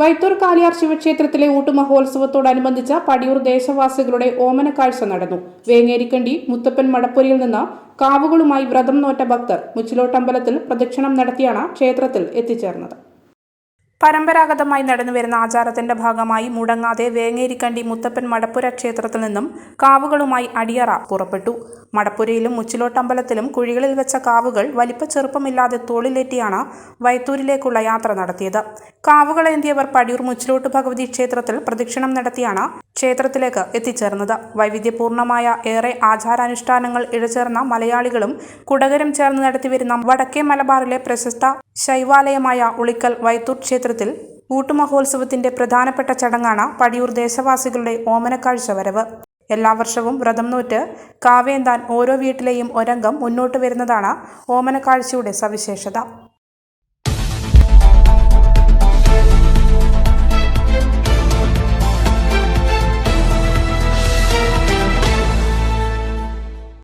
വൈത്തൂർ കാളിയാർ ശിവക്ഷേത്രത്തിലെ ഊട്ടുമഹോത്സവത്തോടനുബന്ധിച്ച പടിയൂർ ദേശവാസികളുടെ ഓമനക്കാഴ്ച നടന്നു. വേങ്ങേരിക്കണ്ടി മുത്തപ്പൻ മടപ്പുരിയിൽ നിന്ന് കാവുകളുമായി വ്രതം നോറ്റ ഭക്തർ മുച്ചിലോട്ടമ്പലത്തിൽ പ്രദക്ഷിണം നടത്തിയാണ് ക്ഷേത്രത്തിൽ എത്തിച്ചേർന്നത്. പരമ്പരാഗതമായി നടന്നുവരുന്ന ആചാരത്തിന്റെ ഭാഗമായി മുടങ്ങാതെ വേങ്ങേരിക്കണ്ടി മുത്തപ്പൻ മടപ്പുര ക്ഷേത്രത്തിൽ നിന്നും കാവുകളുമായി അടിയറ പുറപ്പെട്ടു. മടപ്പുരയിലും മുച്ചിലോട്ടമ്പലത്തിലും കുഴികളിൽ വെച്ച കാവുകൾ വലിപ്പ ചെറുപ്പമില്ലാതെ തോളിലേറ്റിയാണ് വൈത്തൂരിലേക്കുള്ള യാത്ര നടത്തിയത്. കാവുകളേന്തിയവർ പടിയൂർ മുച്ചിലോട്ട് ഭഗവതി ക്ഷേത്രത്തിൽ പ്രദക്ഷിണം നടത്തിയാണ് ക്ഷേത്രത്തിലേക്ക് എത്തിച്ചേർന്നത്. വൈവിധ്യപൂർണമായ ഏറെ ആചാരാനുഷ്ഠാനങ്ങൾ ഇഴചേർന്ന മലയാളികളും കുടകരും ചേർന്ന് നടത്തിവരുന്ന വടക്കേ മലബാറിലെ പ്രശസ്ത ശൈവാലയമായ ഉളിക്കൽ വൈത്തൂർ ക്ഷേത്രത്തിൽ ഊട്ടുമഹോത്സവത്തിന്റെ പ്രധാനപ്പെട്ട ചടങ്ങാണ് പടിയൂർ ദേശവാസികളുടെ ഓമനക്കാഴ്ച വരവ്. എല്ലാ വർഷവും വ്രതം നോറ്റ് കാവേന്താൻ ഓരോ വീട്ടിലെയും ഒരംഗം മുന്നോട്ട് വരുന്നതാണ് ഓമനക്കാഴ്ചയുടെ സവിശേഷത.